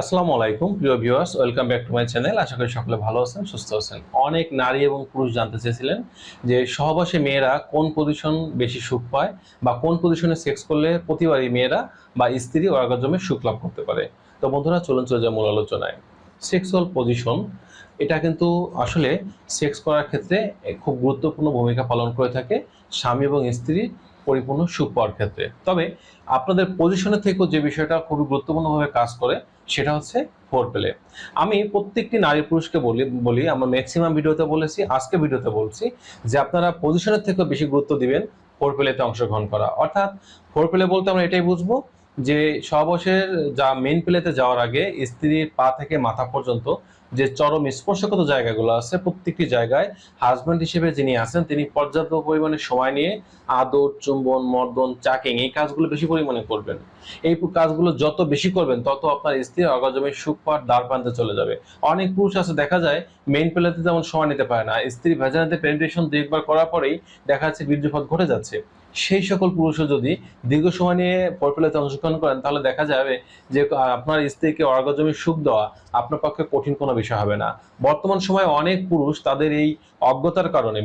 আসসালামু আলাইকুম, প্রিয় viewers welcome back to my channel আশা করি সকলে ভালো আছেন, সুস্থ আছেন। অনেক নারী এবং পুরুষ জানতে চেয়েছিলেন যে সহবাসে মেয়েরা কোন পজিশন বেশি সুখ পায় বা কোন পজিশনে সেক্স করলে প্রতিবারই মেয়েরা বা স্ত্রী অর্গাজমে সুখ লাভ করতে পারে। তো বন্ধুরা, চলুন চলে যায় মূল আলোচনায়। সেক্সুয়াল পজিশন এটা কিন্তু আসলে সেক্স করার ক্ষেত্রে খুব গুরুত্বপূর্ণ ভূমিকা পালন করে থাকে। স্বামী এবং স্ত্রী পরিপূর্ণ সুখ পাওয়ার ক্ষেত্রে। তবে আপনাদের পজিশনের থেকেও যে বিষয়টা খুবই গুরুত্বপূর্ণভাবে কাজ করে, সেটা হচ্ছে ফোর প্লে আমি প্রত্যেকটি নারী পুরুষকে বলি বলি, আমরা ম্যাক্সিমাম ভিডিওতে বলেছি, আজকে ভিডিওতে বলছি যে আপনারা পজিশনের থেকেও বেশি গুরুত্ব দিবেন ফোর প্লেতে অংশগ্রহণ করা। অর্থাৎ ফোর প্লে বলতে আমরা এটাই বুঝব যে সহবশের যা মেন প্লেতে যাওয়ার আগে স্ত্রীর পা থেকে মাথা পর্যন্ত যে চরম স্পর্শগত জায়গাগুলো আছে, প্রত্যেকটি জায়গায় হাজব্যান্ড হিসেবে যিনি আছেন, তিনি পর্যাপ্ত পরিমাণে সময় নিয়ে আদর, চুম্বন, মর্দন, চাকিং এই কাজগুলো বেশি পরিমাণে করবেন। এই কাজগুলো যত বেশি করবেন, তত আপনার স্ত্রীর অর্গাজমের সুখ পাওয়ার দ্বার প্রান্তে চলে যাবে। অনেক পুরুষ আছে, দেখা যায় মেইন প্লেতে যেমন সময় নিতে পারে না। স্ত্রী ভেজানাতে পেনিট্রেশন দুইবার করার পরেই দেখা যাচ্ছে বীর্যপাত ঘটে যাচ্ছে। সেই সকল পুরুষও যদি দীর্ঘ সময় নিয়ে পরপেলাতে অংশগ্রহণ করেন, তাহলে দেখা যাবে যে আপনার স্ত্রীকে অর্গাজমের সুখ দেওয়া আপনার পক্ষে কঠিন কোনো বিষয় হবে না। বর্তমান সময়ে অনেক পুরুষ তাদের এই অজ্ঞতার কারণে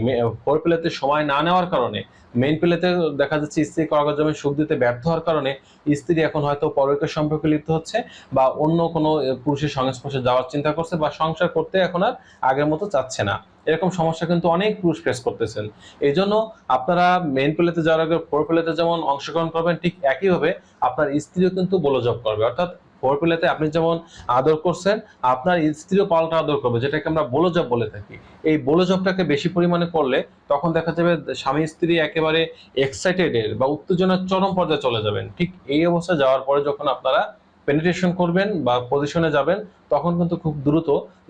পরপেলাতে সময় না নেওয়ার কারণে মেন প্লেতে দেখা যাচ্ছে স্ত্রীকে অর্গাজমের সুখ দিতে ব্যর্থ হওয়ার কারণে স্ত্রী এখন হয়তো পরকের সম্পর্কে লিপ্ত হচ্ছে বা অন্য কোনো পুরুষের সংস্পর্শে যাওয়ার চিন্তা করছে বা সংসার করতে এখন আর আগের মতো চাচ্ছে না। এরকম সমস্যা কিন্তু অনেক পুরুষ ফেস করতেছেন। এই জন্য আপনারা মেন প্লেতে যাওয়ার আগে ফোর প্লেতে যেমন অংশগ্রহণ করবেন, ঠিক একইভাবে আপনার স্ত্রীও কিন্তু বলজব করবে। অর্থাৎ ফোর প্লেতে আপনি যেমন আদর করছেন, আপনার স্ত্রীও পাল্টা আদর করবে, যেটাকে আমরা বলজব বলে থাকি। এই বলজবটাকে বেশি পরিমাণে করলে তখন দেখা যাবে স্বামী স্ত্রী একেবারে এক্সাইটেডের বা উত্তেজনার চরম পর্যায়ে চলে যাবেন। ঠিক এই অবস্থায় যাওয়ার পরে যখন আপনারা পেনিট্রেশন করবেন বা পজিশনে যাবেন, তখন কিন্তু খুব দ্রুত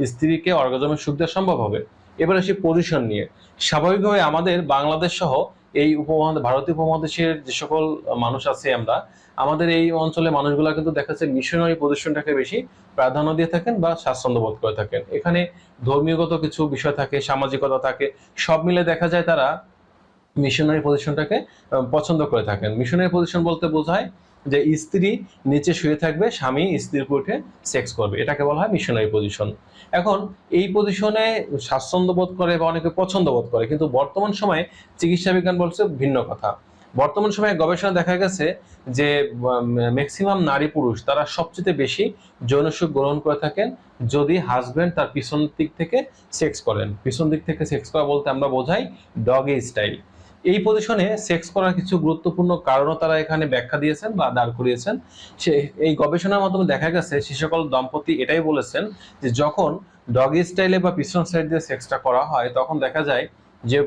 স্ত্রীকে অর্গাজমের দেওয়া সম্ভব হবে। এবার আসি পজিশন নিয়ে। স্বাভাবিকভাবে আমাদের বাংলাদেশ সহ এই উপমহাদেশ, ভারতীয় উপমহাদেশের যে সকল মানুষ আছে আমরা, আমাদের এই অঞ্চলে মানুষগুলা কিন্তু দেখা যাচ্ছে মিশনারি পজিশনটাকে বেশি প্রাধান্য দিয়ে থাকেন বা স্বাচ্ছন্দ্য বোধ করে থাকেন। এখানে ধর্মীয়গত কিছু বিষয় থাকে, সামাজিকতা থাকে, সব মিলে দেখা যায় তারা মিশনারি পজিশনটাকে পছন্দ করে থাকেন। মিশনারি পজিশন বলতে বোঝায় যে স্ত্রী নিচে শুয়ে থাকবে, স্বামী স্ত্রীর উঠে সেক্স করবে। এটাকে বলা হয় মিশনারি পজিশন এখন এই পজিশনে স্বাচ্ছন্দ্য বোধ করে বা অনেকে পছন্দ বোধ করে, কিন্তু বর্তমান সময়ে চিকিৎসা বিজ্ঞান বলছে ভিন্ন কথা। বর্তমান সময়ে গবেষণা দেখা গেছে যে ম্যাক্সিমাম নারী পুরুষ তারা সবচেয়ে বেশি যৌন সুখ গ্রহণ করে থাকেন যদি হাজব্যান্ড তার পিছন দিক থেকে সেক্স করেন। পিছন দিক থেকে সেক্স করা বলতে আমরা বোঝাই ডগে স্টাইল এই পজিশনে সেক্স করার কিছু গুরুত্বপূর্ণ কারণও তারা এখানে ব্যাখ্যা দিয়েছেন বা দাঁড় করিয়েছেন। সে, এই গবেষণার মাধ্যমে দেখা গেছে সে সকল দম্পতি এটাই বলেছেন যে যখন ডগ স্টাইলে বা পিছন সাইড দিয়ে সেক্সটা করা হয়, তখন দেখা যায় যে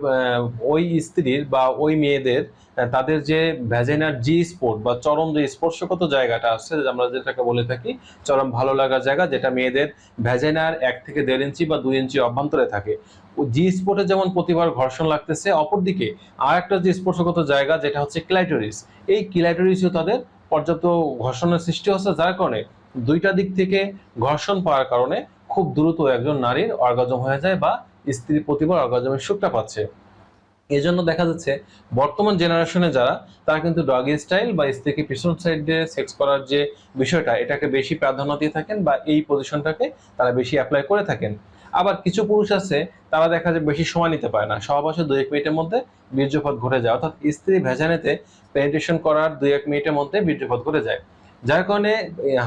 ওই স্ত্রীর বা ওই মেয়েদের তাদের যে ভ্যাজেনার জি স্পোর্ট বা চরম যে স্পর্শগত জায়গাটা আছে, আমরা যেটাকে বলে থাকি চরম ভালো লাগার জায়গা, যেটা মেয়েদের ভ্যাজেনার এক থেকে দেড় ইঞ্চি বা দুই ইঞ্চি অভ্যন্তরে থাকে। জি স্পোর্টে যেমন প্রতিবার ঘর্ষণ লাগতেছে, অপরদিকে আর একটা যে স্পর্শগত জায়গা, যেটা হচ্ছে ক্লাইটোরিস। এই ক্লাইটোরিসও তাদের পর্যাপ্ত ঘর্ষণের সৃষ্টি হচ্ছে, যার কারণে দুইটা দিক থেকে ঘর্ষণ পাওয়ার কারণে খুব দ্রুত একজন নারীর অর্গাজম হয়ে যায় বা স্ত্রী প্রতিবার অর্গাজমের সুখটা পাচ্ছে। এই জন্য দেখা যাচ্ছে বর্তমান জেনারেশনে যারা, তারা কিন্তু ডগি স্টাইল বা স্ত্রীকে পিছন সাইড দিয়ে সেক্স করার যে বিষয়টা, এটাকে বেশি প্রাধান্য দিয়ে থাকেন বা এই পজিশনটাকে তারা বেশি অ্যাপ্লাই করে থাকেন। আবার কিছু পুরুষ আছে, তারা দেখা যায় বেশি সময় নিতে পারে না। সহবাসে দুই এক মিনিটের মধ্যে বীর্যপাত ঘটে যায়। অর্থাৎ স্ত্রী ভেজানেতে পেনিট্রেশন করার দুই এক মিনিটের মধ্যে বীর্যপাত ঘটে যায়। যার কারণে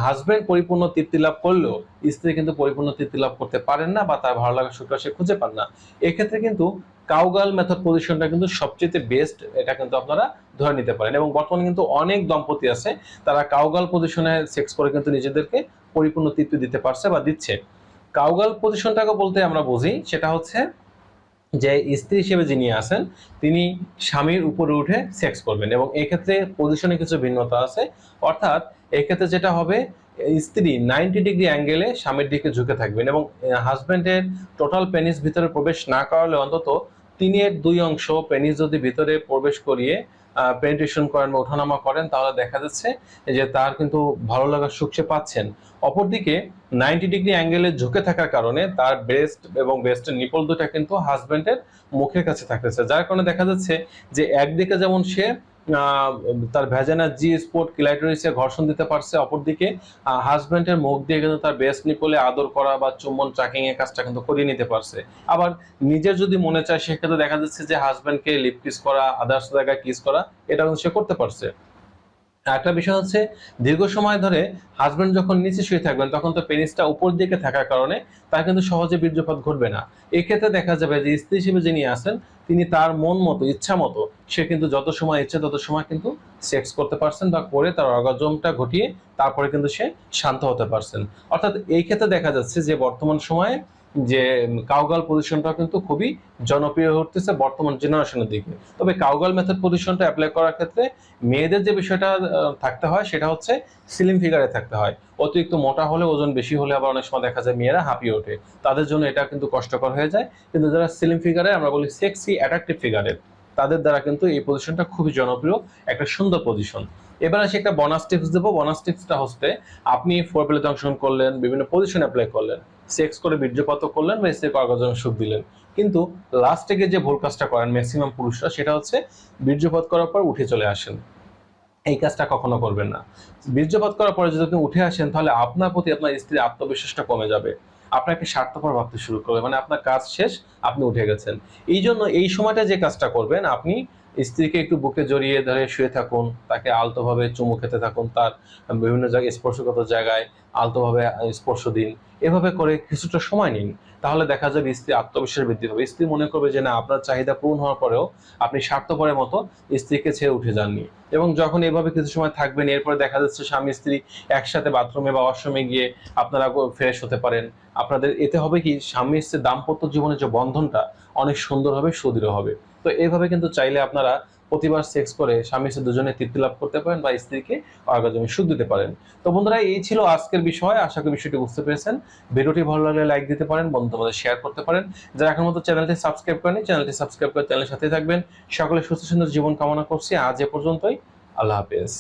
হাজব্যান্ড পরিপূর্ণ তৃপ্তি লাভ করলেও স্ত্রী কিন্তু পরিপূর্ণ তৃপ্তি লাভ করতে পারেন না বা তার ভালো লাগার সুখটা সে খুঁজে পান না। এক্ষেত্রে কিন্তু কাউগাল মেথড পজিশনটা কিন্তু সবচেয়ে বেস্ট এটা কিন্তু আপনারা ধরে নিতে পারেন। এবং বর্তমানে কিন্তু অনেক দম্পতি আছে, তারা কাউগাল পজিশনে সেক্স করে কিন্তু নিজেদেরকে পরিপূর্ণ তৃপ্তি দিতে পারছে বা দিচ্ছে। কাউগাল পজিশনটাকে বলতে আমরা বুঝি, সেটা হচ্ছে যে, স্ত্রী হিসেবে যিনি আছেন, তিনি স্বামীর উপরে উঠে সেক্স করবেন এবং এক্ষেত্রে পজিশনে কিছু ভিন্নতা আছে। অর্থাৎ এক্ষেত্রে যেটা হবে স্ত্রী নাইনটি ডিগ্রি অ্যাঙ্গেলে স্বামীর দিকে ঝুঁকে থাকবেন এবং হাজব্যান্ডের টোটাল পেনিস ভিতরে প্রবেশ না করালে অন্তত তিনের দুই অংশ পেনিস যদি ভিতরে প্রবেশ করিয়ে পেনিট্রেশন করেন বা ওঠানামা করেন, তাহলে দেখা যাচ্ছে যে তার কিন্তু ভালো লাগার সুখ সে পাচ্ছেন। অপরদিকে নাইনটি ডিগ্রি অ্যাঙ্গেলে ঝুঁকে থাকার কারণে তার ব্রেস্ট এবং ব্রেস্টের নিপল দুটা কিন্তু হাজব্যান্ডের মুখের কাছে থাকতেছে। যার কারণে দেখা যাচ্ছে যে একদিকে যেমন সে তার ভ্যাজানা জি স্পোর্ট ক্লাইটোরিসে ঘর্ষণ দিতে পারছে অপরদিকে। হাজব্যান্ডের মুখ দিয়ে কিন্তু তার বেস্ট নিপলে আদর করা বা চুম্বন ট্রাকিং এর কাজটা কিন্তু করিয়ে নিতে পারছে। আবার নিজের যদি মনে চায়, সেক্ষেত্রে দেখা যাচ্ছে যে হাজব্যান্ডকে লিপ কিস করা আদার্স জায়গায় কিস করা এটা কিন্তু সে করতে পারছে। একটা বিষয় হচ্ছে, দীর্ঘ সময় ধরে হাজব্যান্ড যখন নিচে শুয়ে থাকবেন, তখন তো পেনিসটা উপর দিকে থাকার কারণে তার কিন্তু সহজে বীর্যপাত ঘটবে না। এক্ষেত্রে দেখা যাবে যে স্ত্রী হিসেবে যিনি আছেন, তিনি তার মন মতো, ইচ্ছা মতো, সে কিন্তু যত সময় ইচ্ছে তত সময় কিন্তু সেক্স করতে পারছেন বা করে তার অগাজমটা ঘটিয়ে তারপরে কিন্তু সে শান্ত হতে পারছেন। অর্থাৎ এই ক্ষেত্রে দেখা যাচ্ছে যে বর্তমান সময়ে যে কাউগাল পজিশনটা কিন্তু খুবই জনপ্রিয় হতেছে বর্তমান জেনারেশনের দিকে। তবে কাউগাল মেথড পজিশনটা অ্যাপ্লাই করার ক্ষেত্রে মেয়েদের যে বিষয়টা থাকতে হয় সেটা হচ্ছে সিলিম ফিগারে থাকতে হয়। অতিরিক্ত মোটা হলে, ওজন বেশি হলে আবার অনেক সময় দেখা যায় মেয়েরা হাঁপিয়ে ওঠে। তাদের জন্য এটা কিন্তু কষ্টকর হয়ে যায়। কিন্তু যারা সিলিম ফিগারে আমরা বলি সেক্সি অ্যাট্রাকটিভ ফিগারের তাদের দ্বারা কিন্তু এই পজিশনটা খুবই জনপ্রিয়, একটা সুন্দর পজিশন এবার আসি একটা বোনাস টিপস দেবো। বোনাস টিপসটা হচ্ছে, আপনি ফোর প্লেতে অংশগ্রহণ করলেন, বিভিন্ন পজিশন অ্যাপ্লাই করলেন সেক্স করে বীর্যপাত করলেন বা স্ত্রীকে অর্গাজম সুখ দিলেন। কিন্তু লাস্টে গিয়ে যে ভুল কাজটা করেন ম্যাক্সিমাম পুরুষরা, সেটা হচ্ছে বীর্যপাত করার পর উঠে চলে আসেন। এই কাজটা কখনো করবেন না। বীর্যপাত করার পরে যদি আপনি উঠে আসেন, তাহলে আপনার প্রতি আপনার স্ত্রীর আত্মবিশ্বাসটা কমে যাবে। আপনাকে স্বার্থপর ভাবতে শুরু করবে মানে আপনার কাজ শেষ, আপনি উঠে গেছেন। এই জন্য এই সময়টা যে কাজটা করবেন, আপনি স্ত্রীকে একটু বুকে জড়িয়ে ধরে শুয়ে থাকুন, তাকে আলতোভাবে চুমু খেতে থাকুন, তার বিভিন্ন জায়গায় স্পর্শগত জায়গায় আলতোভাবে স্পর্শ দিন। এভাবে করে কিছুটা সময় নিন, তাহলে দেখা যাবে স্ত্রী আত্মবিশ্বাস বৃদ্ধি পাবে। স্ত্রী মনে করবে যে, না, আপনার চাহিদা পূরণ হওয়ার পরেও আপনি স্বার্থপরের মতো স্ত্রীকে ছেড়ে উঠে যাননি। এবং যখন এভাবে কিছু সময় থাকবেন, এরপরে দেখা যাচ্ছে স্বামী, স্ত্রী একসাথে বাথরুমে বা ওয়াশরুমে গিয়ে আপনারা ফ্রেশ হতে পারেন। আপনাদের, এতে হবে কি, স্বামী, স্ত্রীর দাম্পত্য জীবনের যে বন্ধনটা, অনেক সুন্দর হবে, সুদৃঢ় হবে। তো এইভাবে কিন্তু চাইলে আপনারা প্রতিবার সেক্স করে স্বামী সে দুজনে তৃপ্তি লাভ করতে পারেন বা স্ত্রীকে অর্গাজমে সুখ দিতে পারেন। তো বন্ধুরা, এই ছিল আজকের বিষয়। আশা করি বিষয়টি বুঝতে পেরেছেন। ভিডিওটি ভালো লাগলে লাইক দিতে পারেন বন্ধু তোমাদের শেয়ার করতে পারেন। যারা এখন মতো চ্যানেলটি সাবস্ক্রাইব করেনি চ্যানেলটি সাবস্ক্রাইব করে চ্যানেলের সাথে থাকবেন। সকলে সুস্থ সুন্দর জীবন কামনা করছি। আজ এ পর্যন্তই। আল্লাহ হাফেজ।